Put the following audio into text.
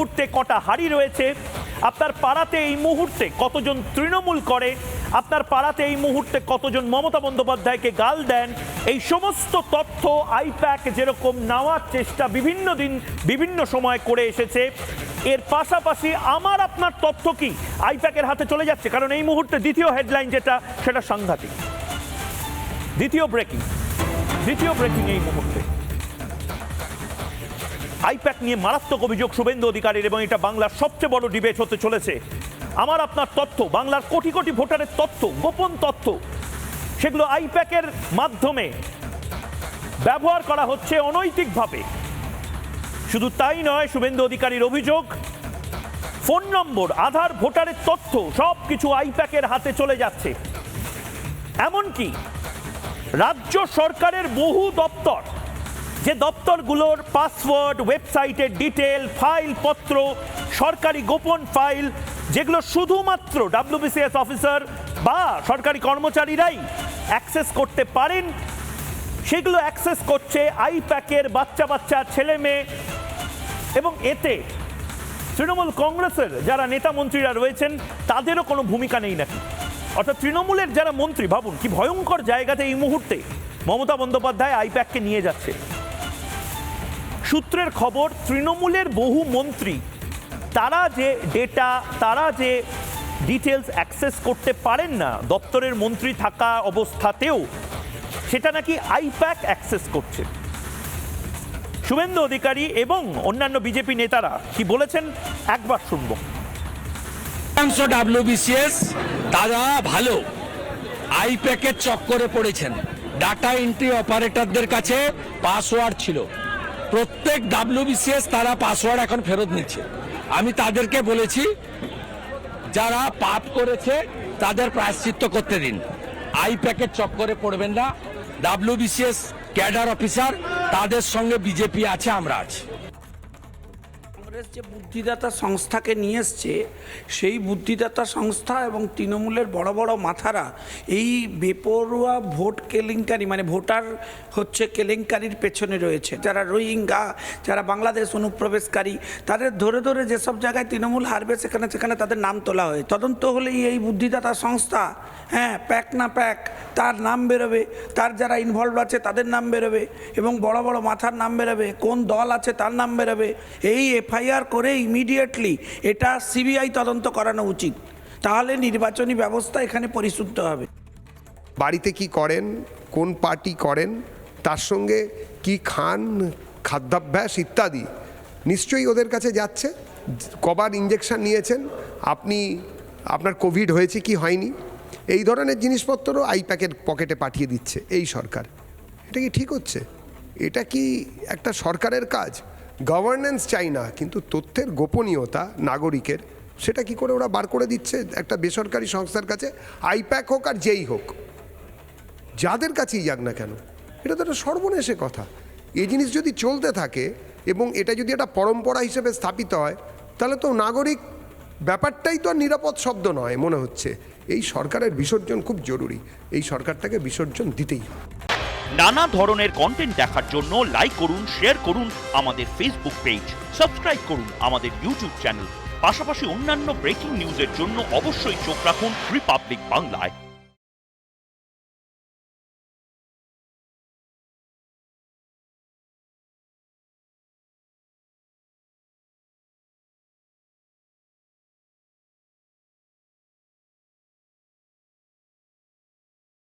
মুহূর্তে কটা হাড়ি রয়েছে, আপনার পাড়াতে এই মুহূর্তে কতজন তৃণমূল করে, আপনার পাড়াতে এই মুহূর্তে কতজন মমতা বন্দ্যোপাধ্যায়কে গাল দেন, এই সমস্ত তথ্য আইপ্যাক যেরকম নেওয়ার চেষ্টা বিভিন্ন দিন, বিভিন্ন সময় করে এসেছে। এর পাশাপাশি আমার আপনার তথ্য কি? আইপ্যাকের হাতে চলে যাচ্ছে, কারণ এই মুহূর্তে দ্বিতীয় হেডলাইন যেটা, সেটা সাংঘাতিক। দ্বিতীয় ব্রেকিং দ্বিতীয় ব্রেকিং এই মুহূর্তে। আইপ্যাক নিয়ে মারাত্মক অভিযোগ শুভেন্দু অধিকারীর এবং এটা বাংলার সবচেয়ে বড় ডিবেট হতে চলেছে। আমার আপনার তথ্য, বাংলার কোটি কোটি ভোটারের তথ্য, গোপন তথ্য, সেগুলো আইপ্যাকের মাধ্যমে ব্যবহার করা হচ্ছে অনৈতিকভাবে। শুধু তাই নয়, শুভেন্দু অধিকারীর অভিযোগ, ফোন নম্বর, আধার, ভোটারের তথ্য সব কিছু আইপ্যাকের হাতে চলে যাচ্ছে। এমনকি রাজ্য সরকারের বহু দপ্তর যে দপ্তরগুলোর পাসওয়ার্ড, ওয়েবসাইটের ডিটেল, ফাইল পত্র, সরকারি গোপন ফাইল, যেগুলো শুধুমাত্র ডাব্লিউবিসিএস অফিসার বা সরকারি কর্মচারীরাই অ্যাক্সেস করতে পারেন, সেগুলো অ্যাক্সেস করছে আইপ্যাকের বাচ্চা বাচ্চা, ছেলে মেয়ে এবং এতে তৃণমূল কংগ্রেসের যারা নেতা মন্ত্রীরা রয়েছেন, তাদেরও কোনো ভূমিকা নেই নাকি? অর্থাৎ তৃণমূলের যারা মন্ত্রী, ভাবুন কি ভয়ঙ্কর জায়গাতে এই মুহূর্তে মমতা বন্দ্যোপাধ্যায় আইপ্যাককে নিয়ে যাচ্ছে। সূত্রের খবর, তৃণমূলের বহু মন্ত্রী, তারা যে ডেটা তারা যে ডিটেলস অ্যাক্সেস করতে পারেন না, দপ্তরের মন্ত্রী থাকা অবস্থাতেও, সেটা নাকি আইপ্যাক অ্যাক্সেস করছে। শুভেন্দু অধিকারী এবং অন্যান্য বিজেপি নেতারা কি বলেছেন, একবার শুনব। ডাব্লিউবিসিএস তারা ভালো, আইপ্যাকের চক্করে পড়েছেন। ডাটা এন্ট্রি অপারেটরদের কাছে পাসওয়ার্ড ছিল। প্রত্যেক ডাব্লিউবিসিএস তারা পাসওয়ার্ড এখন ফেরত নিচ্ছে। আমি তাদেরকে বলেছি, যারা পাপ করেছে, তাদের প্রায়শ্চিত্ত করতে দিন। আই প্যাকেট চক্করে পড়বেন না। ডাব্লিউবিসিএস ক্যাডার অফিসার, তাদের সঙ্গে বিজেপি আছে, আমরা আছি। কংগ্রেস যে বুদ্ধিদাতা সংস্থাকে নিয়ে এসছে, সেই বুদ্ধিদাতা সংস্থা এবং তৃণমূলের বড় বড় মাথারা এই বেপরোয়া ভোট কেলেঙ্কারি মানে ভোটার হচ্ছে কেলেঙ্কারির পেছনে রয়েছে। যারা রোহিঙ্গা, যারা বাংলাদেশ অনুপ্রবেশকারী, তাদের ধরে ধরে যেসব জায়গায় তৃণমূল হারবে, সেখানে সেখানে তাদের নাম তোলা হয় তদন্ত হলেই এই বুদ্ধিদাতা সংস্থা হ্যাঁ প্যাক না প্যাক তার নাম বেরোবে। তার যারা ইনভলভ আছে, তাদের নাম বেরোবে। এবং বড় বড় মাথার নাম বেরোবে। কোন দল আছে, তার নাম বেরোবে। এই এফআইআর করে ইমিডিয়েটলি এটা সিবিআই তদন্ত করানো উচিত। তাহলে নির্বাচনী ব্যবস্থা এখানে পরিশুদ্ধ হবে। বাড়িতে কি করেন? কোন পার্টি করেন? তার সঙ্গে কি খান? খাদ্যাভ্যাস ইত্যাদি। নিশ্চয়ই ওদের কাছে যাচ্ছে। কবার ইঞ্জেকশন নিয়েছেন। আপনি, আপনার কোভিড হয়েছে কি হয়নি? এই ধরনের জিনিসপত্র আইপ্যাকের পকেটে পাঠিয়ে দিচ্ছে এই সরকার। এটা কি ঠিক হচ্ছে? এটা কি একটা সরকারের কাজ? গভর্নেন্স চাই না, কিন্তু তথ্যের গোপনীয়তা নাগরিকের, সেটা কি করে ওরা বার করে দিচ্ছে একটা বেসরকারি সংস্থার কাছে? আইপ্যাক হোক আর যেই হোক, যাদের কাছেই যাক না কেন, এটা তো একটা সর্বনেশে কথা। এই জিনিস যদি চলতে থাকে এবং এটা যদি একটা পরম্পরা হিসেবে স্থাপিত হয়, তাহলে তো নাগরিক ব্যাপারটাই তো আর নিরাপদ শব্দ নয়, মনে হচ্ছে। এই সরকারের বিসর্জন খুব জরুরি। এই সরকারটাকে বিসর্জন দিতেই নানা ধরনের কন্টেন্ট দেখার জন্য লাইক করুন শেয়ার করুন আমাদের ফেসবুক পেজ সাবস্ক্রাইব করুন আমাদের ইউটিউব চ্যানেল পাশাপাশি অন্যান্য ব্রেকিং নিউজের জন্য অবশ্যই চোখ রাখুন রিপাবলিক বাংলায়